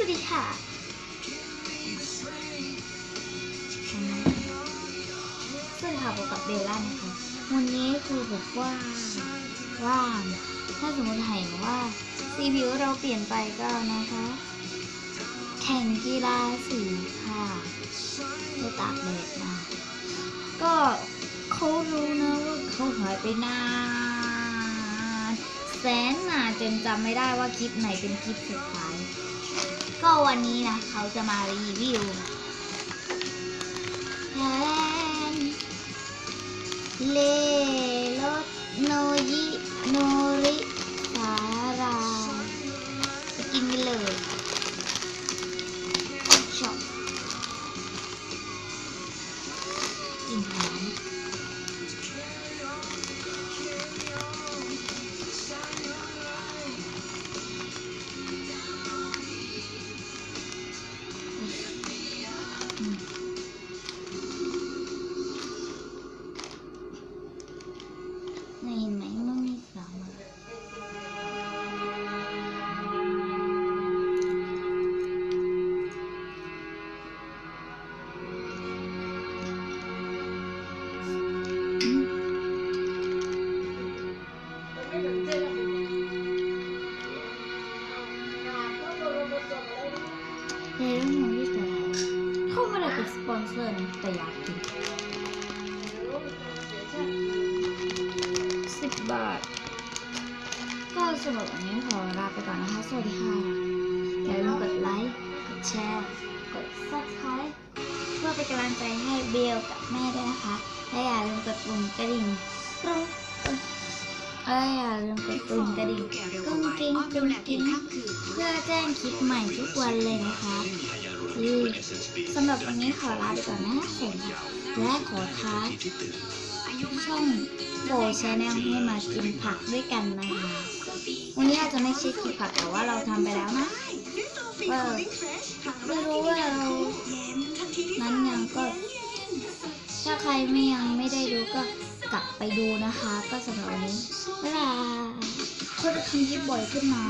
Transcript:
สวัสดีค่ะสวัสดีค่ะพบกับเบลล่านะคะ วันนี้คือแบบว่าว่างถ้าสมมติเห็นว่า CPU เราเปลี่ยนไปก็นะคะ แข่งกีฬาสีค่ะไปตากแดดมาก็เขารู้นะว่าเขาหายไปนานแสนนานจนจำไม่ได้ว่าคลิปไหนเป็นคลิปสุดท้าย ก็วันนี้นะเขาจะมารีวิวแทนเล เรื่องของที่สองเขาไม่ได้เป็นสปอนเซอร์นะแต่อยากกินสิบบาท ก็สำหรับวันนี้ขอลาไปก่อนนะคะ สวัสดีค่ะ อย่าลืมกดไลค์ กดแชร์ กด subscribe เพื่อเป็นกำลังใจให้เบลกับแม่ด้วยนะคะ และอย่าลืมกดปุ่มกระดิ่งกรุ้ งเอ้ยอย่าลืมกดปุ่มกระดิ่งกุ้งกิ้งกุ้งกิ้งเพื่อแจ้งคลิปใหม่ทุกวันเลยนะคะที่สำหรับวันนี้ขอลาไปก่อนนะสวัสดีค่ะและขอท้าช่องโบชแนลให้มากินผักด้วยกันนะคะวันนี้อาจจะไม่ใช่คลิปผักแต่ว่าเราทำไปแล้วนะเออไม่รู้ ไม่ยังไม่ได้ดูก็กลับไปดูนะคะ ก็สำหรับวันนี้บ๊ายบายคนจะทำคลิปบ่อยขึ้นนะ